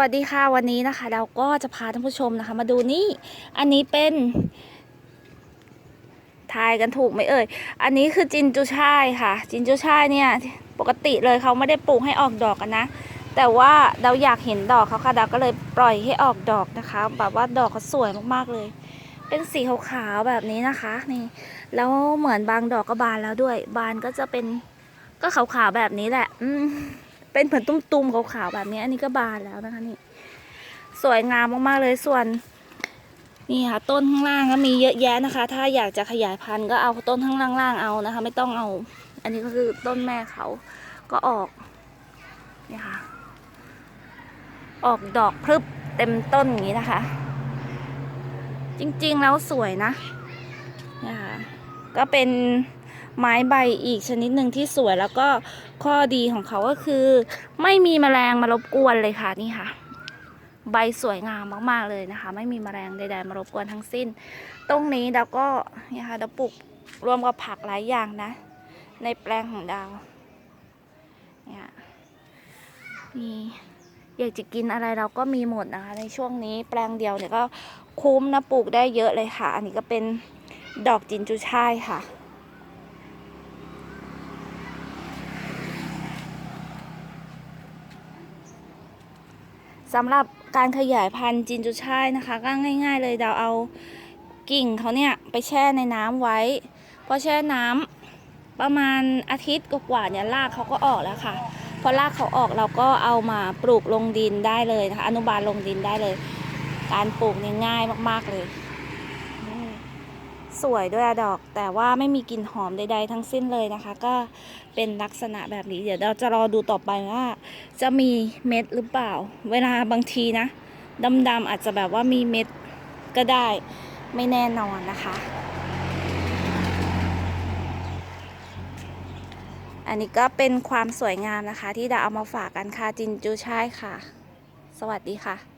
วัสดีค่ะวันนี้นะคะ เราก็จะพาท่านผู้ชมนะคะ มาดูนี่ อันนี้เป็นทายกันถูกไหมเอ่ย อันนี้คือจินจูช่ายค่ะ จินจูช่ายเนี่ยปกติเลยเขาไม่ได้ปลูกให้ออกดอกกันนะ แต่ว่าเราอยากเห็นดอกเขาค่ะเราก็เลยปล่อยให้ออกดอกนะคะ แบบว่าดอกเขาสวยมากๆเลย เป็นสีขาวๆแบบนี้นะคะนี่แล้วเหมือนบางดอกก็บานแล้วด้วย บานก็จะเป็นก็ขาวๆแบบนี้แหละ อืม เป็นเหมือนตุ้มๆขาวๆแบบนี้อันนี้ก็บานแล้วนะคะนี่ สวยงามมากๆเลยส่วน นี่ค่ะ ต้นข้างล่างก็มีเยอะแยะนะคะ ถ้าอยากจะขยายพันธุ์ก็เอาต้นข้างล่างๆเอานะคะ ไม่ต้องเอา อันนี้ก็คือต้นแม่เขาก็ออกนี่ค่ะ ออกดอกพรึบเต็มต้นอย่างนี้นะคะ จริงๆแล้วสวยนะนี่ค่ะก็เป็น ไม้ใบอีกชนิดหนึ่งที่สวยแล้วก็ข้อดีของเขาก็คือ ไม่มีแมลงมารบกวนเลยค่ะนี่ค่ะ ใบสวยงามมากๆเลยนะคะ ไม่มีแมลงใดๆมารบกวนทั้งสิ้น ตรงนี้เราก็เนี่ยค่ะเราปลูกรวมกับผักหลายอย่างนะ ในแปลงของดาวเนี่ยนี่อยากจะกินอะไรเราก็มีหมดนะคะ ในช่วงนี้แปลงเดียวเนี่ยก็คุ้มนะปลูกได้เยอะเลยค่ะ อันนี้ก็เป็นดอกจินจูช่ายค่ะ สำหรับการขยายพันธุ์จินจูช่ายนะคะ ก็ง่าย ๆ เลยเราเอากิ่งเขาเนี่ยไปแช่ในน้ำไว้พอแช่น้ำประมาณอาทิตย์กว่าๆเนี่ยรากเขาก็ออกแล้วค่ะ พอรากเขาออกเราก็เอามาปลูกลงดินได้เลยนะคะอนุบาลลงดินได้เลย การปลูกเนี่ยง่ายมากๆเลย สวยด้วยอะดอก แต่ว่าไม่มีกลิ่นหอมใด ๆ ทั้งสิ้นเลยนะคะ ก็เป็นลักษณะแบบนี้ เดี๋ยวเราจะรอดูต่อไปว่า จะมีเม็ดหรือเปล่า เวลาบางทีนะดำๆอาจจะแบบว่ามีเม็ดก็ได้ไม่แน่นอนนะคะ อันนี้ก็เป็นความสวยงามนะคะ ที่ดาเอามาฝากกันค่ะจินจูช่ายค่ะ สวัสดีค่ะ